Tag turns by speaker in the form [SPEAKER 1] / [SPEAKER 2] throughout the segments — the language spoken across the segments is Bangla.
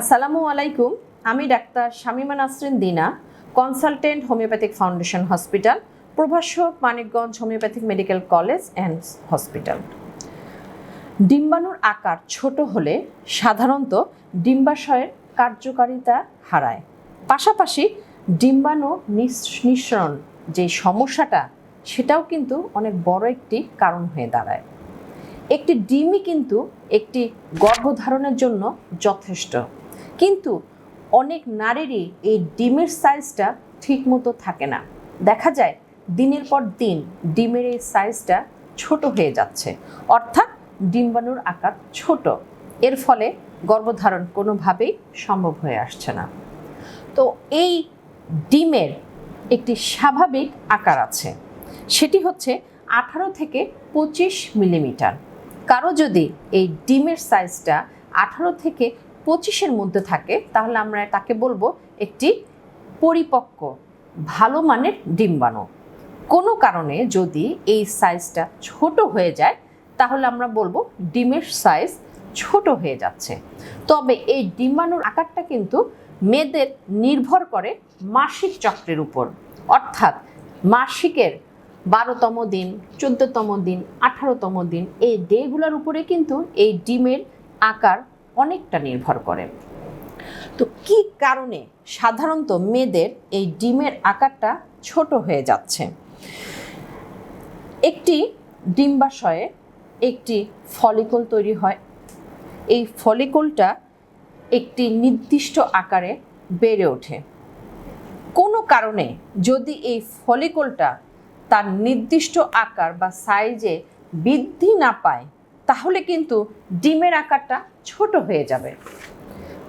[SPEAKER 1] আসসালামু আলাইকুম, আমি doctor Shamima Nasrin Dina, consultant homeopathic foundation hospital, প্রভাষক Manikganj homeopathic medical college and hospital. ডিম্বাণুর আকার ছোট হলে সাধারণত ডিম্বাশয়ের কার্যকারিতা হারায়। পাশাপাশি ডিম্বাণু নিঃস- নিঃসরণ যে সমস্যাটা, সেটাও কিন্তু অনেক বড় একটি কারণ হয়ে দাঁড়ায়। একটি ডিমই কিন্তু একটি গর্ভধারণের জন্য যথেষ্ট। কিন্তু অনেক নারীরই এই ডিমের সাইজটা ঠিকমতো থাকে না। দেখা যায় দিনের পর দিন ডিমের এই সাইজটা ছোট হয়ে যাচ্ছে। অর্থাৎ ডিম্বাণুর আকার ছোট। এর ফলে গর্ভধারণ কোনোভাবেই সম্ভব হয়ে আসছে না। তো এই ডিমের একটি স্বাভাবিক আকার আছে। সেটি হচ্ছে আঠারো থেকে পঁচিশ মিলিমিটার। কারও যদি এই ডিমের সাইজটা আঠারো থেকে পঁচিশের মধ্যে থাকে, তাহলে আমরা তাকে বলব একটি পরিপক্ক, ভালো মানের ডিম্বাণু কোনো কারণে যদি এই সাইজটা ছোট হয়ে যায়, তাহলে আমরা বলব ডিমের সাইজ ছোট হয়ে যাচ্ছে। তবে এই ডিম্বাণুর আকারটা কিন্তু মেয়েদের নির্ভর করে মাসিক চক্রের উপর। অর্থাৎ মাসিকের বারোতম দিন, চোদ্দতম দিন, আঠারোতম দিন, এই ডেগুলোর উপরে কিন্তু এই ডিমের আকার অনেকটা নির্ভর করে। তো কি কারণে সাধারণত মেয়েদের এই ডিমের আকারটা ছোট হয়ে যাচ্ছে? একটি ডিম্বাশয়ে একটি ফলিকল তৈরি হয়। এই ফলিকলটা একটি নির্দিষ্ট আকারে বেড়ে ওঠে। কোনো কারণে যদি এই ফলিকলটা তার নির্দিষ্ট আকার বা সাইজে বৃদ্ধি না পায়, তাহলে কিন্তু ডিমের আকারটা ছোট হয়ে যাবে।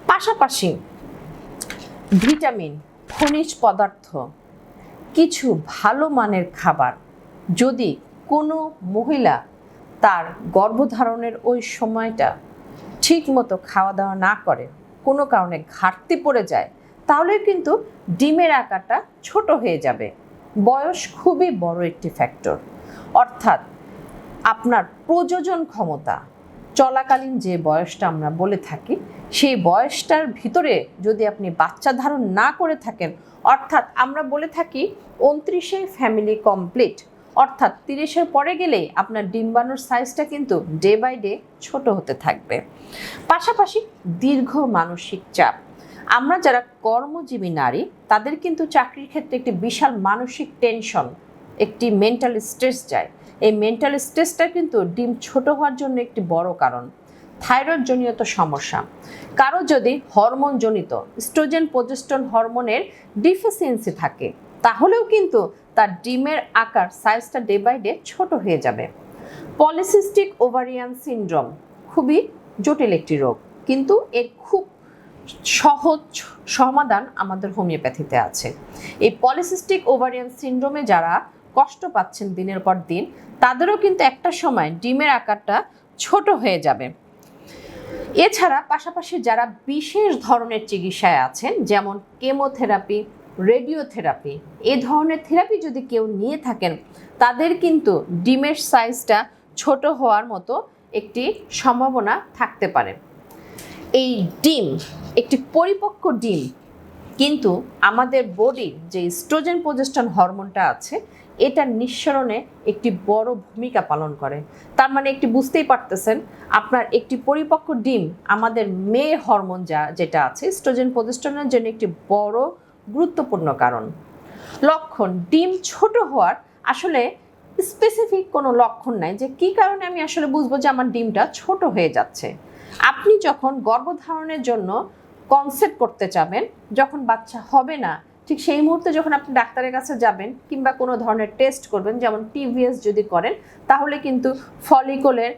[SPEAKER 1] পাশাপাশি ভিটামিন, খনিজ পদার্থ, কিছু ভালো মানের খাবার যদি কোনো মহিলা তার গর্ভধারণের ওই সময়টা ঠিক মতো খাওয়া দাওয়া না করে, কোনো কারণে ঘাটতি পড়ে যায়, তাহলে কিন্তু ডিমের আকারটা ছোট হয়ে যাবে। বয়স খুবই বড় একটি ফ্যাক্টর অর্থাৎ আপনার প্রযোজন ক্ষমতা চলাকালীন যে বয়সটা আমরা বলে থাকি, সেই বয়সটার ভিতরে যদি আপনি বাচ্চা ধারণ না করে থাকেন, অর্থাৎ আমরা বলে থাকি উনত্রিশে ফ্যামিলি কমপ্লিট অর্থাৎ তিরিশের পরে গেলেই আপনার ডিম্বাণুর সাইজটা কিন্তু ডে বাই ডে ছোট হতে থাকবে। পাশাপাশি দীর্ঘ মানসিক চাপ। আমরা যারা কর্মজীবী নারী, তাদের কিন্তু চাকরির ক্ষেত্রে একটি বিশাল মানসিক টেনশন একটি মেন্টাল স্ট্রেস যায়। এই মেন্টাল স্ট্রেসটা কিন্তু ডিম ছোট হওয়ার জন্য একটি বড় কারণ। থাইরয়েড জনিত সমস্যা। কারও যদি হরমোন জনিত স্ট্রোজেন প্রজেস্টন হরমোনের ডিফিসিয়েন্সি থাকে, তাহলেও কিন্তু তার ডিমের আকার সাইজটা ডে বাই ডে ছোট হয়ে যাবে। পলিসিস্টিক ওভারিয়ান সিনড্রোম খুবই জটিল একটি রোগ, কিন্তু এর খুব সহজ সমাধান আমাদের হোমিওপ্যাথিতে আছে। এই পলিসিস্টিক ওভারিয়ান সিনড্রোমে যারা কষ্ট পাচ্ছেন দিনের পর দিন, তাদেরও কিন্তু একটা সময় ডিমের আকারটা ছোট হয়ে যাবে। এছাড়া পাশাপাশি যারা বিশেষ ধরনের চিকিৎসায় আছেন, যেমন কেমোথেরাপি, রেডিওথেরাপি, এ ধরনের থেরাপি যদি কেউ নিয়ে থাকেন, তাদের কিন্তু ডিমের সাইজটা ছোট হওয়ার মতো একটি সম্ভাবনা থাকতে পারে। এই ডিম, একটি পরিপক্ক ডিম, কিন্তু আমাদের বডির যে স্ট্রোজেন প্রজেস্টন হরমোনটা আছে এটা নিঃসরণে একটি বড় ভূমিকা পালন করে। তার মানে একটি বুঝতেই পারতেছেন, আপনার একটি পরিপক্ক ডিম, আমাদের মেয়ে হরমোন যা, যেটা আছে, স্ট্রোজেন প্রতিষ্ঠানের জন্য একটি বড় গুরুত্বপূর্ণ কারণ। লক্ষণ, ডিম ছোট হওয়ার আসলে স্পেসিফিক কোনো লক্ষণ নাই, যে কি কারণে আমি আসলে বুঝব যে আমার ডিমটা ছোট হয়ে যাচ্ছে। আপনি যখন গর্ভধারণের জন্য কনসেপ্ট করতে চাবেন যখন বাচ্চা হবে না ঠিক সেই মুহূর্তে যখন আপনি ডাক্তারের কাছে যাবেন কিংবা কোনো ধরনের টেস্ট করবেন, যেমন টিভিএস যদি করেন, তাহলে কিন্তু ফলিকলের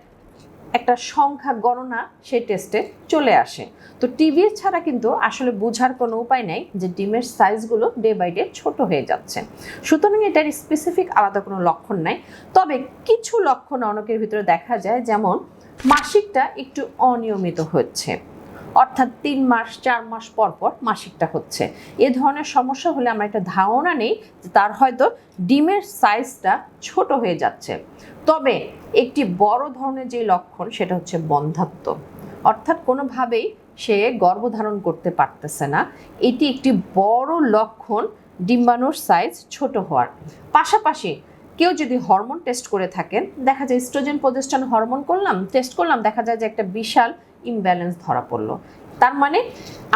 [SPEAKER 1] একটা সংখ্যা গণনা সেই টেস্টে চলে আসে। তো টিভিএস ছাড়া কিন্তু আসলে বোঝার কোনো উপায় নেই যে ডিমের সাইজগুলো ডে বাই ডে ছোট হয়ে যাচ্ছে। সুতরাং এটার স্পেসিফিক আলাদা কোনো লক্ষণ নাই। তবে কিছু লক্ষণ অনেকের ভিতরে দেখা যায়, যেমন মাসিকটা একটু অনিয়মিত হচ্ছে। অর্থাৎ তিন মাস, চার মাস পর পর মাসিকটা হচ্ছে। এ ধরনের সমস্যা হলে আমরা একটা ধারণা নেই যে তার হয়তো ডিমের সাইজটা ছোট হয়ে যাচ্ছে। তবে একটি বড় ধরনের যে লক্ষণ, সেটা হচ্ছে বন্ধাত্ব অর্থাৎ কোনোভাবেই সে গর্ভধারণ করতে পারতেছে না। এটি একটি বড় লক্ষণ, ডিম্বাণুর সাইজ ছোট হওয়ার। পাশাপাশি কেউ যদি হরমোন টেস্ট করে থাকেন, দেখা যায় স্ট্রোজেন প্রজেস্টন হরমোন করলাম, টেস্ট করলাম, দেখা যায় যে একটা বিশাল ইমব্যালেন্স ধরা পড়ল। তার মানে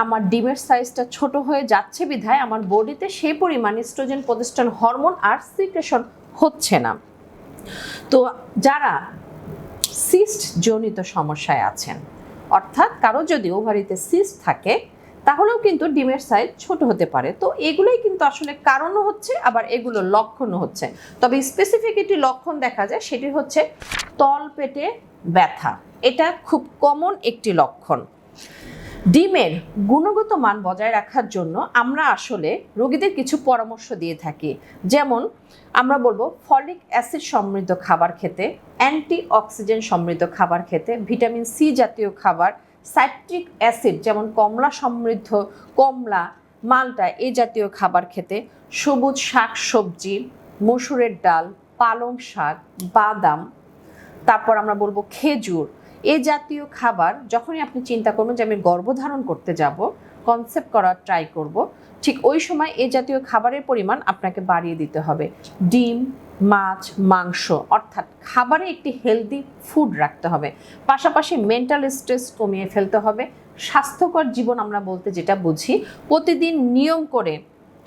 [SPEAKER 1] আমার ডিমের সাইজটা ছোট হয়ে যাচ্ছে বিধায় আমার বডিতে সেই পরিমাণ স্ট্রোজেন প্রজেস্টন হরমোন আর সিক্রেশন হচ্ছে না। তো যারা সিস্ট জনিত সমস্যায় আছেন, অর্থাৎ কারও যদি ওভারিতে সিস্ট থাকে তাহলেও কিন্তু ডিমের সাইজ ছোট হতে পারে। তো এগুলোই কিন্তু আসলে কারণও হচ্ছে, আবার এগুলো লক্ষণও হচ্ছে। তবে স্পেসিফিক একটি লক্ষণ দেখা যায়, সেটি হচ্ছে তল পেটে ব্যথা। এটা খুব কমন একটি লক্ষণ। ডিমের গুণগত মান বজায় রাখার জন্য আমরা আসলে রোগীদের কিছু পরামর্শ দিয়ে থাকি। যেমন আমরা বলব ফলিক অ্যাসিড সমৃদ্ধ খাবার খেতে অ্যান্টি অক্সিজেন সমৃদ্ধ খাবার খেতে, ভিটামিন সি জাতীয় খাবার সাইট্রিক অ্যাসিড, যেমন কমলা সমৃদ্ধ, কমলা, মালটা, এই জাতীয় খাবার খেতে সবুজ শাক সবজি মসুরের ডাল, পালং শাক, বাদাম, তারপর আমরা বলব খেজুর। এই জাতীয় খাবার যখনই আপনি চিন্তা করবেন যে আমি গর্ভধারণ করতে যাব কনসেপ্ট করার ট্রাই করব। ঠিক ওই সময় এই জাতীয় খাবারের পরিমাণ আপনাকে বাড়িয়ে দিতে হবে। ডিম, মাছ, মাংস, অর্থাৎ খাবারে একটি হেলদি ফুড রাখতে হবে। পাশাপাশি মেন্টাল স্ট্রেস কমিয়ে ফেলতে হবে। স্বাস্থ্যকর জীবন আমরা বলতে যেটা বুঝি, প্রতিদিন নিয়ম করে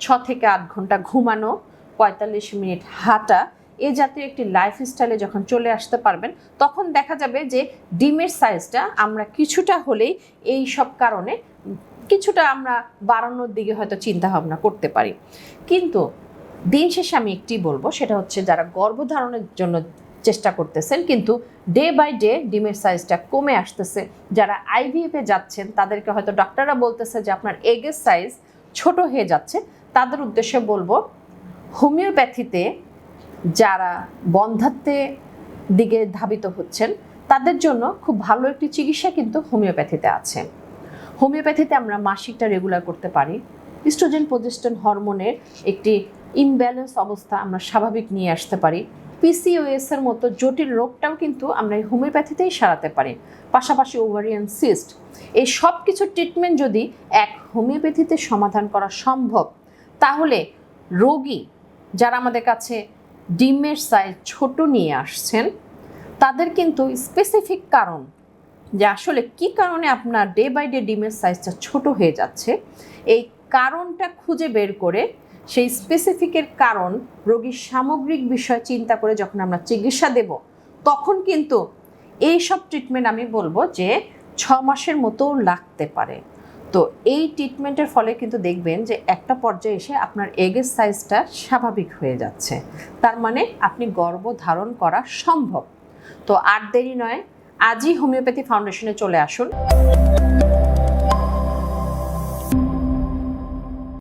[SPEAKER 1] ছ থেকে আট ঘণ্টা ঘুমানো, পঁয়তাল্লিশ মিনিট হাঁটা এ জাতীয় একটি লাইফস্টাইলে যখন চলে আসতে পারবেন, তখন দেখা যাবে যে ডিমের সাইজটা আমরা কিছুটা হলেই এই সব কারণে কিছুটা আমরা বাড়ানোর দিকে হয়তো চিন্তা ভাবনা করতে পারি। কিন্তু দিন শেষে আমি একটি বলব, সেটা হচ্ছে যারা গর্ভধারণের জন্য চেষ্টা করতেছেন, কিন্তু ডে বাই ডে ডিমের সাইজটা কমে আসতেছে, যারা আইভিএফে যাচ্ছেন, তাদেরকে হয়তো ডাক্তাররা বলতেছে যে আপনার এগের সাইজ ছোট হয়ে যাচ্ছে, তাদের উদ্দেশ্যে বলব হোমিওপ্যাথিতে যারা বন্ধাত্বে দিকে ধাবিত হচ্ছেন, তাদের জন্য খুব ভালো একটি চিকিৎসা কিন্তু হোমিওপ্যাথিতে আছে। হোমিওপ্যাথিতে আমরা মাসিকটা রেগুলার করতে পারি। ইস্ট্রোজেন প্রজেস্টন হরমোনের একটি ইমব্যালেন্স অবস্থা আমরা স্বাভাবিক নিয়ে আসতে পারি। পিসিওএস এর মতো জটিল রোগটাও কিন্তু আমরা এই হোমিওপ্যাথিতেই সারাতে পারি। পাশাপাশি ওভারিয়ান সিস্ট এই সব কিছু ট্রিটমেন্ট যদি এক হোমিওপ্যাথিতে সমাধান করা সম্ভব, তাহলে রোগী যারা আমাদের কাছে ডিমের সাইজ ছোট নিয়ে আসছেন, তাদের কিন্তু স্পেসিফিক কারণ যে আসলে কি কারণে আপনার ডে বাই ডে ডিমের সাইজটা ছোট হয়ে যাচ্ছে, এই কারণটা খুঁজে বের করে সেই স্পেসিফিকের কারণ, রোগীর সামগ্রিক বিষয় চিন্তা করে যখন আমরা চিকিৎসা দেব, তখন কিন্তু এই সব ট্রিটমেন্ট আমি বলব যে ছ মাসের মতো লাগতে পারে। তো এই ট্রিটমেন্টের ফলে কিন্তু দেখবেন যে একটা পর্যায়ে এসে আপনার এগের সাইজটা স্বাভাবিক হয়ে যাচ্ছে। তার মানে আপনি গর্ব ধারণ করা সম্ভব। তো আর দেরি নয়, আজই হোমিওপ্যাথি ফাউন্ডেশনে চলে আসুন।